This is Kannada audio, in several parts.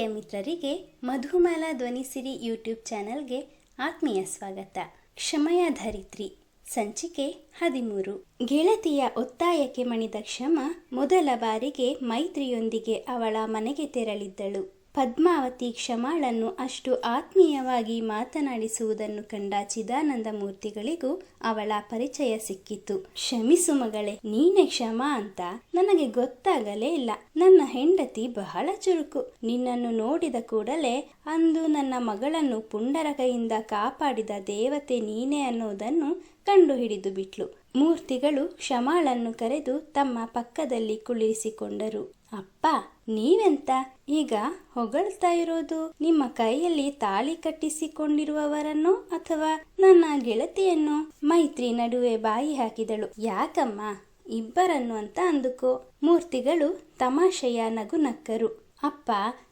ಪ್ರಿಯ ಮಿತ್ರರಿಗೆ ಮಧುಮಾಲ ಧ್ವನಿಸಿರಿ ಯೂಟ್ಯೂಬ್ ಚಾನೆಲ್ಗೆ ಆತ್ಮೀಯ ಸ್ವಾಗತ. ಕ್ಷಮಯ ಧರಿತ್ರಿ. ಸಂಚಿಕೆ ಹದಿಮೂರು. ಗೆಳತಿಯ ಒತ್ತಾಯಕ್ಕೆ ಮಣಿದ ಕ್ಷಮ ಮೊದಲ ಬಾರಿಗೆ ಮೈತ್ರಿಯೊಂದಿಗೆ ಅವಳ ಮನೆಗೆ ತೆರಳಿದ್ದಳು. ಪದ್ಮಾವತಿ ಕ್ಷಮಾಳನ್ನು ಅಷ್ಟು ಆತ್ಮೀಯವಾಗಿ ಮಾತನಾಡಿಸುವುದನ್ನು ಕಂಡ ಚಿದಾನಂದ ಮೂರ್ತಿಗಳಿಗೂ ಅವಳ ಪರಿಚಯ ಸಿಕ್ಕಿತು. ಕ್ಷಮಿಸು ಮಗಳೇ, ನೀನೆ ಕ್ಷಮ ಅಂತ ನನಗೆ ಗೊತ್ತಾಗಲೇ ಇಲ್ಲ. ನನ್ನ ಹೆಂಡತಿ ಬಹಳ ಚುರುಕು. ನಿನ್ನನ್ನು ನೋಡಿದ ಕೂಡಲೇ ಅಂದು ನನ್ನ ಮಗಳನ್ನು ಪುಂಡರ ಕೈಯಿಂದ ಕಾಪಾಡಿದ ದೇವತೆ ನೀನೆ ಅನ್ನೋದನ್ನು ಕಂಡು ಹಿಡಿದು ಬಿಟ್ಲು. ಮೂರ್ತಿಗಳು ಕ್ಷಮಾಳನ್ನು ಕರೆದು ತಮ್ಮ ಪಕ್ಕದಲ್ಲಿ ಕುಳ್ಳಿರಿಸಿಕೊಂಡರು ಅಪ್ಪ, ನೀವೆಂತ? ಈಗ ಹೊಗಳ್ತಾ ಇರೋದು ನಿಮ್ಮ ಕೈಯಲ್ಲಿ ತಾಳಿ ಕಟ್ಟಿಸಿಕೊಂಡಿರುವವರನ್ನು ಅಥವಾ ನನ್ನ ಗೆಳತಿಯನ್ನು? ಮೈತ್ರಿ ನಡುವೆ ಬಾಯಿ ಹಾಕಿದಳು. ಯಾಕಮ್ಮ? ಇಬ್ಬರನ್ನು ಅಂತ ಅಂದುಕೋ. ಮೂರ್ತಿಗಳು ತಮಾಷೆಯ ನಗು ನಕ್ಕರು ಅಪ್ಪ,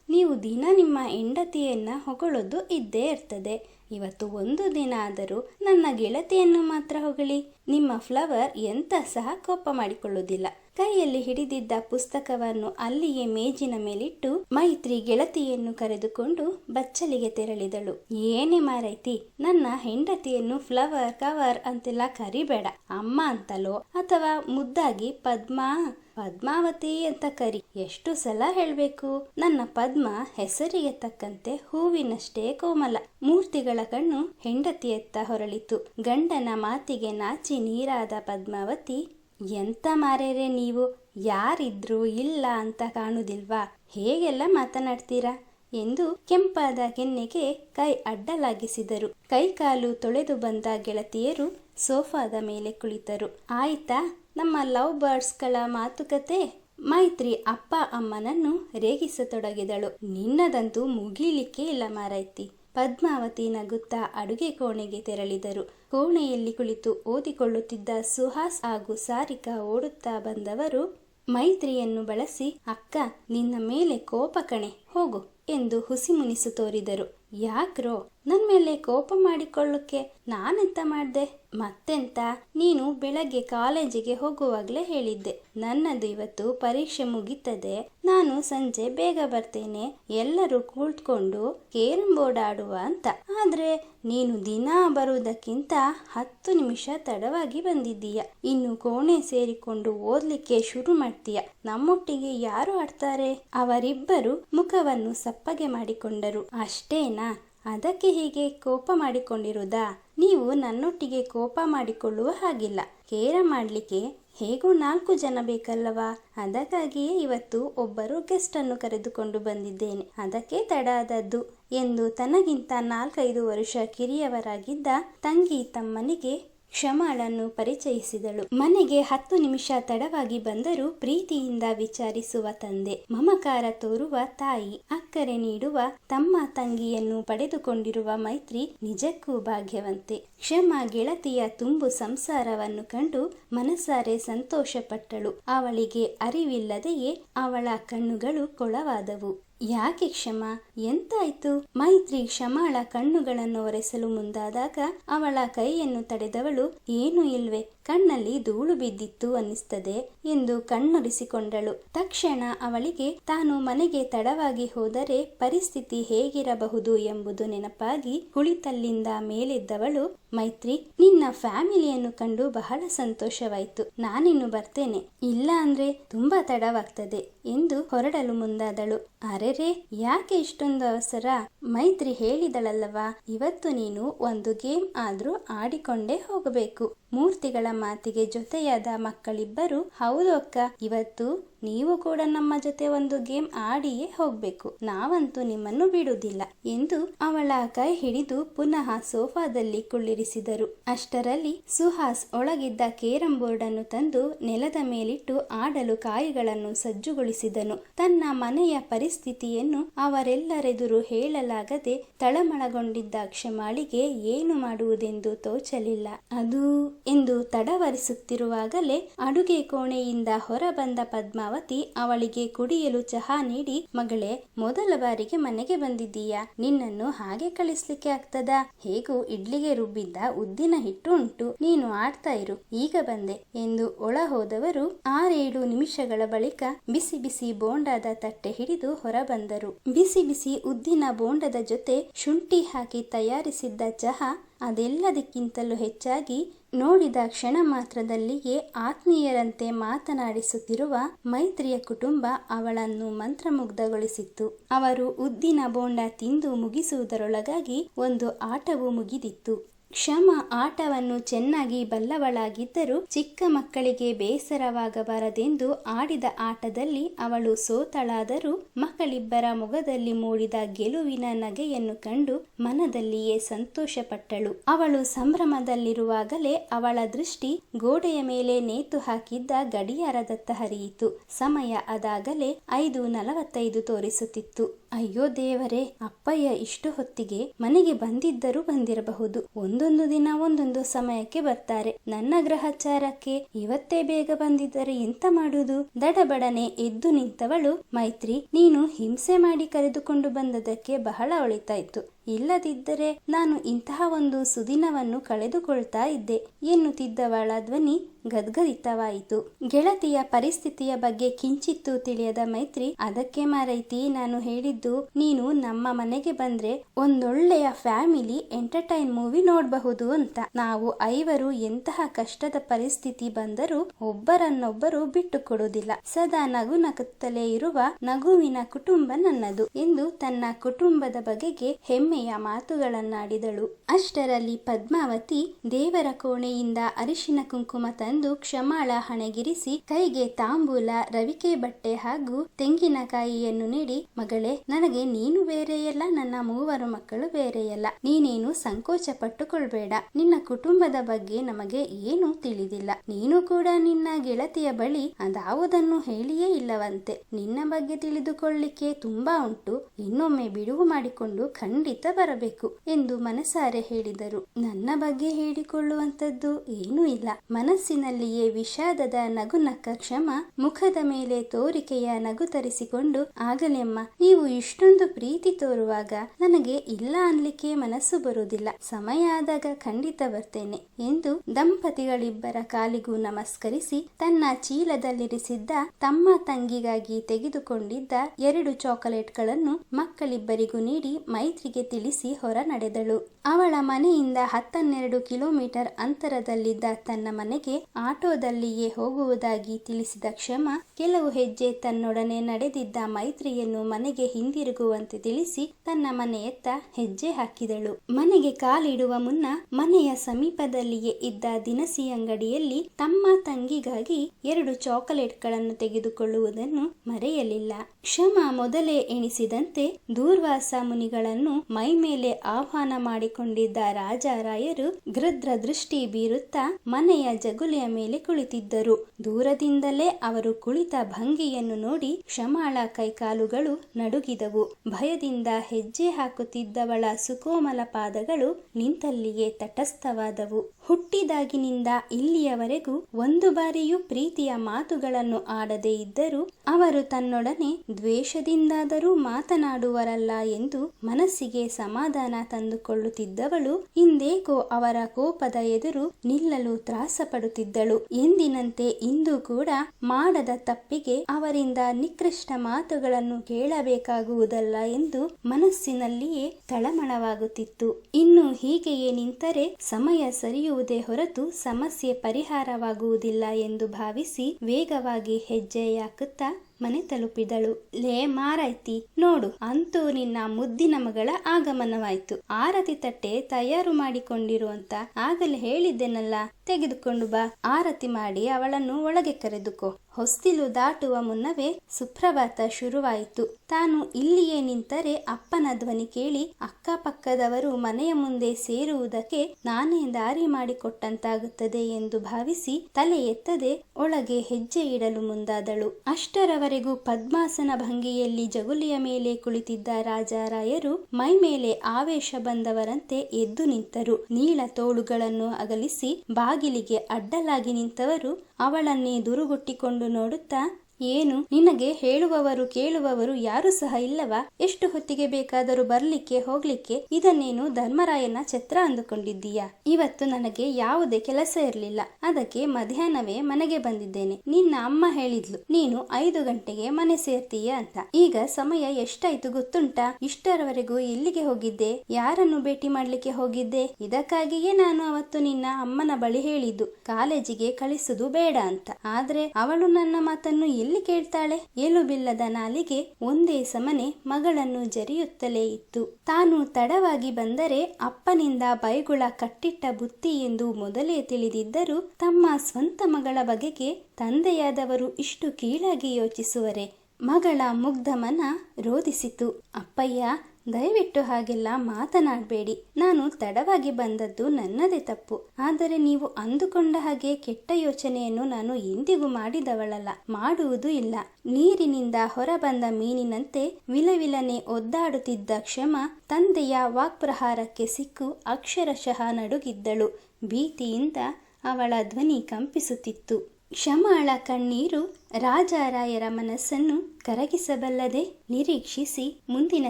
ನೀವು ದಿನ ನಿಮ್ಮ ಹೆಂಡತಿಯನ್ನ ಹೊಗಳೋದು ಇದ್ದೇ ಇರ್ತದೆ. ಇವತ್ತು ಒಂದು ದಿನ ಆದರೂ ನನ್ನ ಗೆಳತಿಯನ್ನು ಮಾತ್ರ ಹೊಗಳಿ. ನಿಮ್ಮ ಫ್ಲವರ್ ಎಂತ ಸಹ ಕೋಪ ಮಾಡಿಕೊಳ್ಳುವುದಿಲ್ಲ. ಕೈಯಲ್ಲಿ ಹಿಡಿದಿದ್ದ ಪುಸ್ತಕವನ್ನು ಅಲ್ಲಿಯೇ ಮೇಜಿನ ಮೇಲಿಟ್ಟು ಮೈತ್ರಿ ಗೆಳತಿಯನ್ನು ಕರೆದುಕೊಂಡು ಬಚ್ಚಲಿಗೆ ತೆರಳಿದಳು. ಏನೇ ಮಾರೈತಿ, ನನ್ನ ಹೆಂಡತಿಯನ್ನು ಫ್ಲವರ್ ಕವರ್ ಅಂತೆಲ್ಲ ಕರಿಬೇಡ. ಅಮ್ಮ ಅಂತಲೋ ಅಥವಾ ಮುದ್ದಾಗಿ ಪದ್ಮಾ, ಪದ್ಮಾವತಿ ಅಂತ ಕರಿ. ಎಷ್ಟು ಸಲ ಹೇಳ್ಬೇಕು? ನನ್ನ ಪದ್ಮ ಹೆಸರಿಗೆ ತಕ್ಕಂತೆ ಹೂವಿನಷ್ಟೇ ಕೋಮಲ. ಮೂರ್ತಿಗಳ ಕಣ್ಣು ಹೆಂಡತಿಯತ್ತ ಹೊರಳಿತು. ಗಂಡನ ಮಾತಿಗೆ ನಾಚಿ ನೀರಾದ ಪದ್ಮಾವತಿ, ಎಂತ ಮಾರೇರೆ ನೀವು? ಯಾರಿದ್ರು ಇಲ್ಲ ಅಂತ ಕಾಣುದಿಲ್ವಾ? ಹೇಗೆಲ್ಲ ಮಾತನಾಡ್ತೀರಾ? ಎಂದು ಕೆಂಪಾದ ಕೆನ್ನೆಗೆ ಕೈ ಅಡ್ಡಲಾಗಿಸಿದರು. ಕೈಕಾಲು ತೊಳೆದು ಬಂದ ಗೆಳತಿಯರು ಸೋಫಾದ ಮೇಲೆ ಕುಳಿತರು. ಆಯ್ತಾ, ನಮ್ಮ ಲವ್ ಬರ್ಡ್ಸ್ಗಳ ಮಾತುಕತೆ? ಮೈತ್ರಿ ಅಪ್ಪ ಅಮ್ಮನನ್ನು ರೇಗಿಸತೊಡಗಿದಳು. ನಿನ್ನದಂತೂ ಮುಗಿಲಿಕ್ಕೆ ಇಲ್ಲ ಮಾರೈತಿ. ಪದ್ಮಾವತಿ ನಗುತ್ತಾ ಅಡುಗೆ ಕೋಣೆಗೆ ತೆರಳಿದರು. ಕೋಣೆಯಲ್ಲಿ ಕುಳಿತು ಓದಿಕೊಳ್ಳುತ್ತಿದ್ದ ಸುಹಾಸ್ ಹಾಗೂ ಸಾರಿಕಾ ಓಡುತ್ತಾ ಬಂದವರು, ಮೈತ್ರಿಯನ್ನು ಬಳಸಿ, ಅಕ್ಕ, ನಿನ್ನ ಮೇಲೆ ಕೋಪ ಕಣೆ, ಹೋಗು ಎಂದು ಹುಸಿಮುನಿಸು ತೋರಿದರು. ಯಾಕ್ರೋ ನನ್ ಮೇಲೆ ಕೋಪ ಮಾಡಿಕೊಳ್ಳಕ್ಕೆ ನಾನೆಂತ ಮಾಡ್ದೆ? ಮತ್ತೆಂತ? ನೀನು ಬೆಳಗ್ಗೆ ಕಾಲೇಜಿಗೆ ಹೋಗುವಾಗ್ಲೇ ಹೇಳಿದ್ದೆ. ನನ್ನದು ಇವತ್ತು ಪರೀಕ್ಷೆ ಮುಗಿತದೆ. ನಾನು ಸಂಜೆ ಬೇಗ ಬರ್ತೇನೆ. ಎಲ್ಲರೂ ಕೂತ್ಕೊಂಡು ಕೇರಂ ಬೋರ್ಡ್ ಆಡುವ ಅಂತ. ಆದ್ರೆ ನೀನು ದಿನ ಬರುವುದಕ್ಕಿಂತ ಹತ್ತು ನಿಮಿಷ ತಡವಾಗಿ ಬಂದಿದ್ದೀಯ. ಇನ್ನು ಕೋಣೆ ಸೇರಿಕೊಂಡು ಓದ್ಲಿಕ್ಕೆ ಶುರು ಮಾಡ್ತೀಯ. ನಮ್ಮೊಟ್ಟಿಗೆ ಯಾರು ಆಡ್ತಾರೆ? ಅವರಿಬ್ಬರು ಮುಖವನ್ನು ಸಪ್ಪಗೆ ಮಾಡಿಕೊಂಡರು. ಅಷ್ಟೇನಾ? ಅದಕ್ಕೆ ಹೀಗೆ ಕೋಪ ಮಾಡಿಕೊಂಡಿರುವುದಾ? ನೀವು ನನ್ನೊಟ್ಟಿಗೆ ಕೋಪ ಮಾಡಿಕೊಳ್ಳುವ ಹಾಗಿಲ್ಲ. ಕೇರ ಮಾಡಲಿಕ್ಕೆ ಹೇಗೂ ನಾಲ್ಕು ಜನ ಬೇಕಲ್ಲವಾ? ಅದಕ್ಕಾಗಿಯೇ ಇವತ್ತು ಒಬ್ಬರು ಗೆಸ್ಟ್ ಅನ್ನು ಕರೆದುಕೊಂಡು ಬಂದಿದ್ದೇನೆ. ಅದಕ್ಕೆ ತಡ ಆದದ್ದು. ಎಂದು ತನಗಿಂತ ನಾಲ್ಕೈದು ವರ್ಷ ಕಿರಿಯವರಾಗಿದ್ದ ತಂಗಿ ತಮ್ಮನಿಗೆ ಕ್ಷಮಾಳನ್ನು ಪರಿಚಯಿಸಿದಳು. ಮನೆಗೆ ಹತ್ತು ನಿಮಿಷ ತಡವಾಗಿ ಬಂದರೂ ಪ್ರೀತಿಯಿಂದ ವಿಚಾರಿಸುವ ತಂದೆ, ಮಮಕಾರ ತೋರುವ ತಾಯಿ, ಅಕ್ಕರೆ ನೀಡುವ ತಮ್ಮ ತಂಗಿಯನ್ನು ಪಡೆದುಕೊಂಡಿರುವ ಮೈತ್ರಿ ನಿಜಕ್ಕೂ ಭಾಗ್ಯವಂತೆ. ಕ್ಷಮ ಗೆಳತಿಯ ತುಂಬು ಸಂಸಾರವನ್ನು ಕಂಡು ಮನಸಾರೆ ಸಂತೋಷಪಟ್ಟಳು. ಅವಳಿಗೆ ಅರಿವಿಲ್ಲದೆಯೇ ಅವಳ ಕಣ್ಣುಗಳು ಕೊಳವಾದವು. ಯಾಕೆ ಕ್ಷಮ? ಎಂತಾಯ್ತು? ಮೈತ್ರಿ ಕ್ಷಮಾಳ ಕಣ್ಣುಗಳನ್ನು ಒರೆಸಲು ಮುಂದಾದಾಗ ಅವಳ ಕೈಯನ್ನು ತಡೆದವಳು, ಏನು ಇಲ್ವೆ? ಕಣ್ಣಲ್ಲಿ ಧೂಳು ಬಿದ್ದಿತ್ತು ಅನ್ನಿಸ್ತದೆ ಎಂದು ಕಣ್ಣೊರೆಸಿಕೊಂಡಳು. ತಕ್ಷಣ ಅವಳಿಗೆ, ತಾನು ಮನೆಗೆ ತಡವಾಗಿ ಹೋದರೆ ಪರಿಸ್ಥಿತಿ ಹೇಗಿರಬಹುದು ಎಂಬುದು ನೆನಪಾಗಿ ಕುಳಿತಲ್ಲಿಂದ ಮೇಲೆದ್ದವಳು, ಮೈತ್ರಿ, ನಿನ್ನ ಫ್ಯಾಮಿಲಿಯನ್ನು ಕಂಡು ಬಹಳ ಸಂತೋಷವಾಯ್ತು. ನಾನಿನ್ನು ಬರ್ತೇನೆ. ಇಲ್ಲ ಅಂದ್ರೆ ತುಂಬಾ ತಡವಾಗ್ತದೆ ಎಂದು ಹೊರಡಲು ಮುಂದಾದಳು. ಅರೆರೆ ಯಾಕೆ ಇಷ್ಟೊಂದು ಅವಸರ? ಮೈತ್ರಿ ಹೇಳಿದಳಲ್ಲವಾ, ಇವತ್ತು ನೀನು ಒಂದು ಗೇಮ್ ಆದ್ರೂ ಆಡಿಕೊಂಡೇ ಹೋಗಬೇಕು. ಮೂರ್ತಿಗಳ ಮಾತಿಗೆ ಜೊತೆಯಾದ ಮಕ್ಕಳಿಬ್ಬರು ಹೌದು ಅಕ್ಕ, ಇವತ್ತು ನೀವು ಕೂಡ ನಮ್ಮ ಜೊತೆ ಒಂದು ಗೇಮ್ ಆಡಿಯೇ ಹೋಗ್ಬೇಕು. ನಾವಂತೂ ನಿಮ್ಮನ್ನು ಬಿಡುವುದಿಲ್ಲ ಎಂದು ಅವಳ ಕೈ ಹಿಡಿದು ಪುನಃ ಸೋಫಾದಲ್ಲಿ ಕುಳ್ಳಿರಿಸಿದರು. ಅಷ್ಟರಲ್ಲಿ ಸುಹಾಸ್ ಒಳಗಿದ್ದ ಕೇರಂ ಬೋರ್ಡ್ ಅನ್ನು ತಂದು ನೆಲದ ಮೇಲಿಟ್ಟು ಆಡಲು ಕಾಯಿಗಳನ್ನು ಸಜ್ಜುಗೊಳಿಸಿದನು. ತನ್ನ ಮನೆಯ ಪರಿಸ್ಥಿತಿಯನ್ನು ಅವರೆಲ್ಲರೆದುರು ಹೇಳಲಾಗದೆ ತಳಮಳಗೊಂಡಿದ್ದ ಕ್ಷಮಾಳಿಗೆ ಏನು ಮಾಡುವುದೆಂದು ತೋಚಲಿಲ್ಲ. ಅದು? ಎಂದು ತಡವರಿಸುತ್ತಿರುವಾಗಲೇ ಅಡುಗೆ ಕೋಣೆಯಿಂದ ಹೊರಬಂದ ಪದ್ಮಾವತಿ ಅವಳಿಗೆ ಕುಡಿಯಲು ಚಹಾ ನೀಡಿ, ಮಗಳೇ, ಮೊದಲ ಬಾರಿಗೆ ಮನೆಗೆ ಬಂದಿದ್ದೀಯಾ. ನಿನ್ನನ್ನು ಹಾಗೆ ಕಳಿಸ್ಲಿಕ್ಕೆ ಆಗ್ತದಾ? ಹೇಗೂ ಇಡ್ಲಿಗೆ ರುಬ್ಬಿದ್ದ ಉದ್ದಿನ ಹಿಟ್ಟು ಉಂಟು. ನೀನು ಆಡ್ತಾ ಇರು. ಈಗ ಬಂದೆ ಎಂದು ಒಳ ಹೋದವರು ಆರೇಳು ನಿಮಿಷಗಳ ಬಳಿಕ ಬಿಸಿ ಬಿಸಿ ಬೋಂಡಾದ ತಟ್ಟೆ ಹಿಡಿದು ಹೊರಬಂದರು. ಬಿಸಿ ಬಿಸಿ ಉದ್ದಿನ ಬೋಂಡದ ಜೊತೆ ಶುಂಠಿ ಹಾಕಿ ತಯಾರಿಸಿದ್ದ ಚಹಾ ಅದೆಲ್ಲದಕ್ಕಿಂತಲೂ ಹೆಚ್ಚಾಗಿ ನೋಡಿದ ಕ್ಷಣ ಮಾತ್ರದಲ್ಲಿಯೇ ಆತ್ಮೀಯರಂತೆ ಮಾತನಾಡಿಸುತ್ತಿರುವ ಮೈತ್ರಿಯ ಕುಟುಂಬ ಅವಳನ್ನು ಮಂತ್ರಮುಗ್ಧಗೊಳಿಸಿತ್ತು. ಅವರು ಉದ್ದಿನ ಬೋಂಡ ತಿಂದು ಮುಗಿಸುವುದರೊಳಗಾಗಿ ಒಂದು ಆಟವು ಮುಗಿದಿತ್ತು. ಕ್ಷಮ ಆಟವನ್ನು ಚೆನ್ನಾಗಿ ಬಲ್ಲವಳಾಗಿದ್ದರೂ ಚಿಕ್ಕ ಮಕ್ಕಳಿಗೆ ಬೇಸರವಾಗಬಾರದೆಂದು ಆಡಿದ ಆಟದಲ್ಲಿ ಅವಳು ಸೋತಳಾದರೂ ಮಕ್ಕಳಿಬ್ಬರ ಮೊಗದಲ್ಲಿ ಮೂಡಿದ ಗೆಲುವಿನ ನಗೆಯನ್ನು ಕಂಡು ಮನದಲ್ಲಿಯೇ ಸಂತೋಷಪಟ್ಟಳು. ಅವಳು ಸಂಭ್ರಮದಲ್ಲಿರುವಾಗಲೇ ಅವಳ ದೃಷ್ಟಿ ಗೋಡೆಯ ಮೇಲೆ ನೇತು ಹಾಕಿದ್ದ ಗಡಿಯಾರದತ್ತ ಹರಿಯಿತು. ಸಮಯ ಅದಾಗಲೇ ಐದು ನಲವತ್ತೈದು ತೋರಿಸುತ್ತಿತ್ತು. ಅಯ್ಯೋ ದೇವರೇ, ಅಪ್ಪಯ್ಯ ಇಷ್ಟು ಹೊತ್ತಿಗೆ ಮನೆಗೆ ಬಂದಿದ್ದರೂ ಬಂದಿರಬಹುದು. ಒಂದೊಂದು ದಿನ ಒಂದೊಂದು ಸಮಯಕ್ಕೆ ಬರ್ತಾರೆ. ನನ್ನ ಗ್ರಹಚಾರಕ್ಕೆ ಇವತ್ತೇ ಬೇಗ ಬಂದಿದ್ದರೆ ಎಂತ ಮಾಡುವುದು ದಡಬಡನೆ ಎದ್ದು ನಿಂತವಳು ಮೈತ್ರಿ. ನೀನು ಹಿಂಸೆ ಮಾಡಿ ಕರೆದುಕೊಂಡು ಬಂದದಕ್ಕೆ ಬಹಳ ಒಳಿತಾಯ್ತು. ಇಲ್ಲದಿದ್ದರೆ ನಾನು ಇಂತಹ ಒಂದು ಸುದಿನವನ್ನು ಕಳೆದುಕೊಳ್ತಾ ಇದ್ದೆ. ಎನ್ನುತ್ತಿದ್ದವಳ ಧ್ವನಿ ಗದ್ಗದಿತವಾಯಿತು. ಗೆಳತಿಯ ಪರಿಸ್ಥಿತಿಯ ಬಗ್ಗೆ ಕಿಂಚಿತ್ತೂ ತಿಳಿಯದ ಮೈತ್ರಿ, ಅದಕ್ಕೆ ಮಾರೈತಿ, ನಾನು ಹೇಳಿದ್ದು ನೀನು ನಮ್ಮ ಮನೆಗೆ ಬಂದ್ರೆ ಒಂದೊಳ್ಳೆಯ ಫ್ಯಾಮಿಲಿ ಎಂಟರ್ಟೈನ್ ಮೂವಿ ನೋಡಬಹುದು ಅಂತ. ನಾವು ಐವರು ಎಂತಹ ಕಷ್ಟದ ಪರಿಸ್ಥಿತಿ ಬಂದರೂ ಒಬ್ಬರನ್ನೊಬ್ಬರು ಬಿಟ್ಟು ಕೊಡುವುದಿಲ್ಲ ಸದಾ ನಗು ನಗುತ್ತಲೇ ಇರುವ ನಗುವಿನ ಕುಟುಂಬ ನನ್ನದು ಎಂದು ತನ್ನ ಕುಟುಂಬದ ಬಗೆಗೆ ಹೆಮ್ಮೆಯ ಮಾತುಗಳನ್ನಾಡಿದಳು. ಅಷ್ಟರಲ್ಲಿ ಪದ್ಮಾವತಿ ದೇವರ ಕೋಣೆಯಿಂದ ಅರಿಶಿನ ಕುಂಕುಮ ತಂದು ಕ್ಷಮಾಳ ಹಣೆಗಿರಿಸಿ ಕೈಗೆ ತಾಂಬೂಲ, ರವಿಕೆ ಬಟ್ಟೆ ಹಾಗೂ ತೆಂಗಿನಕಾಯಿಯನ್ನು ನೀಡಿ, ಮಗಳೇ, ನನಗೆ ನೀನು ಬೇರೆಯಲ್ಲ, ನನ್ನ ಮೂವರು ಮಕ್ಕಳು ಬೇರೆಯಲ್ಲ. ನೀನೇನು ಸಂಕೋಚ ಪಟ್ಟುಕೊಳ್ಬೇಡ ನಿನ್ನ ಕುಟುಂಬದ ಬಗ್ಗೆ ನಮಗೆ ಏನೂ ತಿಳಿದಿಲ್ಲ. ನೀನು ಕೂಡ ನಿನ್ನ ಗೆಳತಿಯ ಬಳಿ ಅದಾವುದನ್ನು ಹೇಳಿಯೇ ಇಲ್ಲವಂತೆ. ನಿನ್ನ ಬಗ್ಗೆ ತಿಳಿದುಕೊಳ್ಳಿಕ್ಕೆ ತುಂಬಾ ಉಂಟು. ಇನ್ನೊಮ್ಮೆ ಬಿಡುವು ಮಾಡಿಕೊಂಡು ಖಂಡಿತ ಬರಬೇಕು ಎಂದು ಮನಸಾರೆ ಹೇಳಿದರು. ನನ್ನ ಬಗ್ಗೆ ಹೇಳಿಕೊಳ್ಳುವಂತದ್ದು ಏನೂ ಇಲ್ಲ. ಮನಸ್ಸಿನಲ್ಲಿಯೇ ವಿಷಾದದ ನಗುನಕ್ಕ ಕ್ಷಮ, ಮುಖದ ಮೇಲೆ ತೋರಿಕೆಯ ನಗು ತರಿಸಿಕೊಂಡು, ಆಗಲೆಮ್ಮ, ನೀವು ಇಷ್ಟೊಂದು ಪ್ರೀತಿ ತೋರುವಾಗ ನನಗೆ ಇಲ್ಲ ಅನ್ಲಿಕ್ಕೆ ಮನಸ್ಸು ಬರುವುದಿಲ್ಲ. ಸಮಯ ಆದಾಗ ಖಂಡಿತ ಬರ್ತೇನೆ ಎಂದು ದಂಪತಿಗಳಿಬ್ಬರ ಕಾಲಿಗೂ ನಮಸ್ಕರಿಸಿ, ತನ್ನ ಚೀಲದಲ್ಲಿರಿಸಿದ್ದ ತಮ್ಮ ತಂಗಿಗಾಗಿ ತೆಗೆದುಕೊಂಡಿದ್ದ ಎರಡು ಚಾಕೊಲೇಟ್ಗಳನ್ನು ಮಕ್ಕಳಿಬ್ಬರಿಗೂ ನೀಡಿ ಮೈತ್ರಿಗೆ ತಿಳಿಸಿ ಹೊರ ನಡೆದಳು ಅವಳ ಮನೆಯಿಂದ ಹತ್ತನ್ನೆರಡು ಕಿಲೋಮೀಟರ್ ಅಂತರದಲ್ಲಿದ್ದ ತನ್ನ ಮನೆಗೆ ಆಟೋದಲ್ಲಿಯೇ ಹೋಗುವುದಾಗಿ ತಿಳಿಸಿದ ಕ್ಷಮ, ಕೆಲವು ಹೆಜ್ಜೆ ತನ್ನೊಡನೆ ನಡೆದಿದ್ದ ಮೈತ್ರಿಯನ್ನು ಮನೆಗೆ ಹಿಂದಿರುಗುವಂತೆ ತಿಳಿಸಿ ತನ್ನ ಮನೆಯತ್ತ ಹೆಜ್ಜೆ ಹಾಕಿದಳು. ಮನೆಗೆ ಕಾಲಿಡುವ ಮುನ್ನ ಮನೆಯ ಸಮೀಪದಲ್ಲಿಯೇ ಇದ್ದ ದಿನಸಿ ಅಂಗಡಿಯಲ್ಲಿ ತಮ್ಮ ತಂಗಿಗಾಗಿ ಎರಡು ಚಾಕೊಲೇಟ್ಗಳನ್ನು ತೆಗೆದುಕೊಳ್ಳುವುದನ್ನು ಮರೆಯಲಿಲ್ಲ. ಕ್ಷಮ ಮೊದಲೇ ಎಣಿಸಿದಂತೆ ದೂರ್ವಾಸ ಮುನಿಗಳನ್ನು ಮೈ ಮೇಲೆ ಆಹ್ವಾನ ಮಾಡಿಕೊಂಡಿದ್ದ ರಾಜಾರಾಯರು ಗೃದ್ರ ದೃಷ್ಟಿ ಬೀರುತ್ತಾ ಮನೆಯ ಜಗುಲಿಯ ಮೇಲೆ ಕುಳಿತಿದ್ದರು. ದೂರದಿಂದಲೇ ಅವರು ಕುಳಿತ ಭಂಗಿಯನ್ನು ನೋಡಿ ಕ್ಷಮಾಳ ಕೈಕಾಲುಗಳು ನಡುಗಿದವು. ಭಯದಿಂದ ಹೆಜ್ಜೆ ಹಾಕುತ್ತಿದ್ದವಳ ಸುಕೋಮಲ ಪಾದಗಳು ನಿಂತಲ್ಲಿಯೇ ತಟಸ್ಥವಾದವು. ಹುಟ್ಟಿದಾಗಿನಿಂದ ಇಲ್ಲಿಯವರೆಗೂ ಒಂದು ಬಾರಿಯೂ ಪ್ರೀತಿಯ ಮಾತುಗಳನ್ನು ಆಡದೇ ಇದ್ದರೂ ಅವರು ತನ್ನೊಡನೆ ದ್ವೇಷದಿಂದಾದರೂ ಮಾತನಾಡುವರಲ್ಲ ಎಂದು ಮನಸ್ಸಿಗೆ ಸಮಾಧಾನ ತಂದುಕೊಳ್ಳುತ್ತಿದ್ದವಳು ಇಂದೇಕೋ ಅವರ ಕೋಪದ ಎದುರು ನಿಲ್ಲಲು ತ್ರಾಸ ಪಡುತ್ತಿದ್ದಳು ಎಂದಿನಂತೆ ಇಂದು ಕೂಡ ಮಾಡದ ತಪ್ಪಿಗೆ ಅವರಿಂದ ನಿಕೃಷ್ಟ ಮಾತುಗಳನ್ನು ಕೇಳಬೇಕಾಗುವುದಲ್ಲ ಎಂದು ಮನಸ್ಸಿನಲ್ಲಿಯೇ ತಳಮಳವಾಗುತ್ತಿತ್ತು. ಇನ್ನು ಹೀಗೆಯೇ ನಿಂತರೆ ಸಮಯ ಸರಿಯುವುದೇ ಹೊರತು ಸಮಸ್ಯೆ ಪರಿಹಾರವಾಗುವುದಿಲ್ಲ ಎಂದು ಭಾವಿಸಿ ವೇಗವಾಗಿ ಹೆಜ್ಜೆ ಹಾಕುತ್ತಾ ಮನೆ ತಲುಪಿದಳು. ಲೇ ಮಾರಾಯ್ತಿ ನೋಡು, ಅಂತೂ ನಿನ್ನ ಮುದ್ದಿನ ಮಗಳ ಆಗಮನವಾಯ್ತು. ಆರತಿ ತಟ್ಟೆ ತಯಾರು ಮಾಡಿಕೊಂಡಿರುವಂತ ಆಗಲೇ ಹೇಳಿದ್ದೆನಲ್ಲ? ತೆಗೆದುಕೊಂಡು ಬಾ. ಆರತಿ ಮಾಡಿ ಅವಳನ್ನು ಒಳಗೆ ಕರೆದುಕೋ. ಹೊಸ್ತಿಲು ದಾಟುವ ಮುನ್ನವೇ ಸುಪ್ರಭಾತ ಶುರುವಾಯಿತು. ತಾನು ಇಲ್ಲಿಯೇ ನಿಂತರೆ ಅಪ್ಪನ ಧ್ವನಿ ಕೇಳಿ ಅಕ್ಕಪಕ್ಕದವರು ಮನೆಯ ಮುಂದೆ ಸೇರುವುದಕ್ಕೆ ನಾನೇ ದಾರಿ ಮಾಡಿಕೊಟ್ಟಂತಾಗುತ್ತದೆ ಎಂದು ಭಾವಿಸಿ ತಲೆ ಎತ್ತದೆ ಒಳಗೆ ಹೆಜ್ಜೆ ಇಡಲು ಮುಂದಾದಳು. ಅಷ್ಟರವರೆಗೂ ಪದ್ಮಾಸನ ಭಂಗಿಯಲ್ಲಿ ಜಗುಲಿಯ ಮೇಲೆ ಕುಳಿತಿದ್ದ ರಾಜಾರಾಯರು ಮೈ ಮೇಲೆ ಆವೇಶ ಬಂದವರಂತೆ ಎದ್ದು ನಿಂತರು. ನೀಳ ತೋಳುಗಳನ್ನು ಅಗಲಿಸಿ ಬಾಗಿಲಿಗೆ ಅಡ್ಡಲಾಗಿ ನಿಂತವರು ಅವಳನ್ನೇ ದುರುಗುಟ್ಟಿಕೊಂಡು ನೋಡುತ್ತಾ ಏನು? ನಿನಗೆ ಹೇಳುವವರು ಕೇಳುವವರು ಯಾರು ಸಹ ಇಲ್ಲವಾ? ಎಷ್ಟು ಹೊತ್ತಿಗೆ ಬೇಕಾದರೂ ಬರ್ಲಿಕ್ಕೆ, ಹೋಗ್ಲಿಕ್ಕೆ? ಇದನ್ನೇನು ಧರ್ಮರಾಯನ ಛತ್ರ ಅಂದುಕೊಂಡಿದ್ದೀಯಾ? ಇವತ್ತು ನನಗೆ ಯಾವುದೇ ಕೆಲಸ ಇರಲಿಲ್ಲ. ಅದಕ್ಕೆ ಮಧ್ಯಾಹ್ನವೇ ಮನೆಗೆ ಬಂದಿದ್ದೇನೆ. ನಿನ್ನ ಅಮ್ಮ ಹೇಳಿದ್ಲು, ನೀನು ಐದು ಗಂಟೆಗೆ ಮನೆ ಸೇರ್ತೀಯ ಅಂತ. ಈಗ ಸಮಯ ಎಷ್ಟಾಯ್ತು ಗೊತ್ತುಂಟಾ? ಇಷ್ಟರವರೆಗೂ ಎಲ್ಲಿಗೆ ಹೋಗಿದ್ದೆ? ಯಾರನ್ನು ಭೇಟಿ ಮಾಡ್ಲಿಕ್ಕೆ ಹೋಗಿದ್ದೆ? ಇದಕ್ಕಾಗಿಯೇ ನಾನು ಅವತ್ತು ನಿನ್ನ ಅಮ್ಮನ ಬಳಿ ಹೇಳಿದ್ದು, ಕಾಲೇಜಿಗೆ ಕಳಿಸುದು ಬೇಡ ಅಂತ. ಆದ್ರೆ ಅವಳು ನನ್ನ ಮಾತನ್ನು ಕೇಳ್ತಾಳೆ ಏಲುಬಿಲ್ಲದ ನಾಲಿಗೆ ಒಂದೇ ಸಮನೆ ಮಗಳನ್ನು ಜರಿಯುತ್ತಲೇ ಇತ್ತು. ತಾನು ತಡವಾಗಿ ಬಂದರೆ ಅಪ್ಪನಿಂದ ಬೈಗುಳ ಕಟ್ಟಿಟ್ಟ ಬುತ್ತಿ ಎಂದು ಮೊದಲೇ ತಿಳಿದಿದ್ದರೂ ತಮ್ಮ ಸ್ವಂತ ಮಗಳ ಬಗೆಗೆ ತಂದೆಯಾದವರು ಇಷ್ಟು ಕೀಳಾಗಿ ಯೋಚಿಸುವರೆ. ಮಗಳ ಮುಗ್ಧ ಮನ ರೋಧಿಸಿತು. ಅಪ್ಪಯ್ಯ ದಯವಿಟ್ಟು ಹಾಗೆಲ್ಲ ಮಾತನಾಡಬೇಡಿ. ನಾನು ತಡವಾಗಿ ಬಂದದ್ದು ನನ್ನದೇ ತಪ್ಪು. ಆದರೆ ನೀವು ಅಂದುಕೊಂಡ ಹಾಗೆ ಕೆಟ್ಟ ಯೋಚನೆಯನ್ನು ನಾನು ಎಂದಿಗೂ ಮಾಡಿದವಳಲ್ಲ. ಮಾಡುವುದೂ ಇಲ್ಲ. ನೀರಿನಿಂದ ಹೊರಬಂದ ಮೀನಿನಂತೆ ವಿಲವಿಲನೆ ಒದ್ದಾಡುತ್ತಿದ್ದ ಕ್ಷಮ ತಂದೆಯ ವಾಕ್ಪ್ರಹಾರಕ್ಕೆ ಸಿಕ್ಕು ಅಕ್ಷರಶಃ ನಡುಗಿದ್ದಳು. ಭೀತಿಯಿಂದ ಅವಳ ಧ್ವನಿ ಕಂಪಿಸುತ್ತಿತ್ತು. ಕ್ಷಮಾಳ ಕಣ್ಣೀರು ರಾಜಾರಾಯರ ಮನಸ್ಸನ್ನು ಕರಗಿಸಬಲ್ಲದೆ ನಿರೀಕ್ಷಿಸಿ ಮುಂದಿನ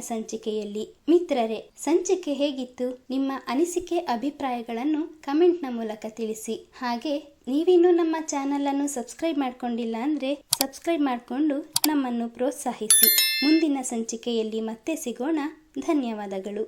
ಸಂಚಿಕೆಯಲ್ಲಿ. ಮಿತ್ರರೇ, ಸಂಚಿಕೆ ಹೇಗಿತ್ತು? ನಿಮ್ಮ ಅನಿಸಿಕೆ, ಅಭಿಪ್ರಾಯಗಳನ್ನು ಕಮೆಂಟ್ನ ಮೂಲಕ ತಿಳಿಸಿ. ಹಾಗೆ, ನೀವಿನ್ನೂ ನಮ್ಮ ಚಾನಲ್ ಅನ್ನು ಸಬ್ಸ್ಕ್ರೈಬ್ ಮಾಡ್ಕೊಂಡಿಲ್ಲ ಅಂದ್ರೆ ಸಬ್ಸ್ಕ್ರೈಬ್ ಮಾಡಿಕೊಂಡು ನಮ್ಮನ್ನು ಪ್ರೋತ್ಸಾಹಿಸಿ. ಮುಂದಿನ ಸಂಚಿಕೆಯಲ್ಲಿ ಮತ್ತೆ ಸಿಗೋಣ. ಧನ್ಯವಾದಗಳು.